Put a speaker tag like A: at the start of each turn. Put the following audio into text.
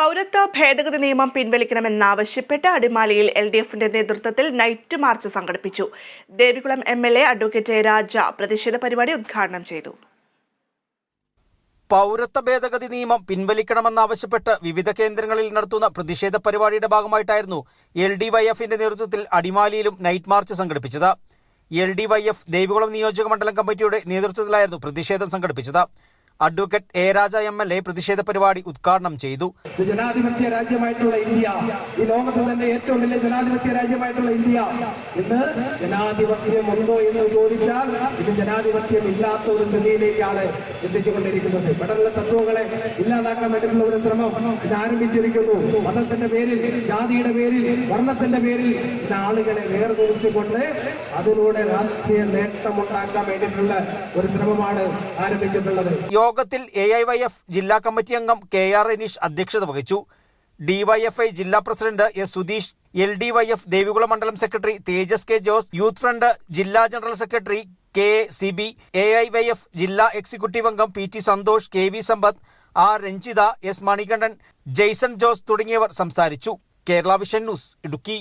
A: പൗരത്വ ഭേദഗതി നിയമം പിൻവലിക്കണമെന്നാവശ്യപ്പെട്ട് അടിമാലിയിൽ എൽ ഡി എഫിന്റെ നേതൃത്വത്തിൽ നൈറ്റ് മാർച്ച് സംഘടിപ്പിച്ചു. Devikulam M L A advocate Raja പ്രതിഷേധ പരിപാടി ഉദ്ഘാടനം ചെയ്തു.
B: പൗരത്വ ഭേദഗതി നിയമം പിൻവലിക്കണമെന്നാവശ്യപ്പെട്ട് വിവിധ കേന്ദ്രങ്ങളിൽ നടത്തുന്ന പ്രതിഷേധ പരിപാടിയുടെ ഭാഗമായിട്ടായിരുന്നു എൽ ഡി വൈ എഫിന്റെ നേതൃത്വത്തിൽ അടിമാലിയിലും നൈറ്റ് മാർച്ച് സംഘടിപ്പിച്ചത്. L D Y F Devikulam നിയോജക മണ്ഡലം കമ്മിറ്റിയുടെ നേതൃത്വത്തിലായിരുന്നു പ്രതിഷേധം സംഘടിപ്പിച്ചത്. Advocate A Raja M L A പ്രതിഷേധ പരിപാടി ഉദ്ഘാടനം ചെയ്തു.
C: ജനാധിപത്യ രാജ്യമായിട്ടുള്ള ഇന്ത്യ. ഈ ലോകത്ത് തന്നെ ഏറ്റവും വലിയ ജനാധിപത്യ രാജ്യമായിട്ടുള്ള ഇന്ത്യ. ഇന്ന് ജനാധിപത്യം ഉണ്ടോ എന്ന് ചോദിച്ചാൽ ഇത് ജനാധിപത്യം ഇല്ലാത്ത ഒരു സ്ഥിതിയിലേക്കാണ് എത്തിച്ചുകൊണ്ടിരിക്കുന്നത്. ഇവിടെയുള്ള തത്വങ്ങളെ ഇല്ലാതാക്കാൻ വേണ്ടിയിട്ടുള്ള ഒരു ശ്രമം ഇത് ആരംഭിച്ചിരിക്കുന്നു. മതത്തിന്റെ പേരിൽ ജാതിയുടെ പേരിൽ വർണത്തിന്റെ പേരിൽ ഇന്ന് ആളുകളെ വേർതിരിച്ചുകൊണ്ട് അതിലൂടെ രാഷ്ട്രീയ നേട്ടമുണ്ടാക്കാൻ വേണ്ടിയിട്ടുള്ള ഒരു ശ്രമമാണ് ആരംഭിച്ചിട്ടുള്ളത്.
B: യോഗത്തിൽ എ ഐ വൈ എഫ് ജില്ലാ കമ്മിറ്റി അംഗം കെ ആർ അനീഷ് അധ്യക്ഷത വഹിച്ചു. ഡിവൈഎഫ്ഐ ജില്ലാ president S Sudheesh L D Y F Devikulam മണ്ഡലം secretary Tejas K Jose youth front ജില്ലാ general secretary K A Sibi A I Y F ജില്ലാ executive അംഗം P T Santhosh K V Sampath R Ranjitha S Manikandan Jaison Jose തുടങ്ങിയവർ സംസാരിച്ചു. Kerala vision news Idukki.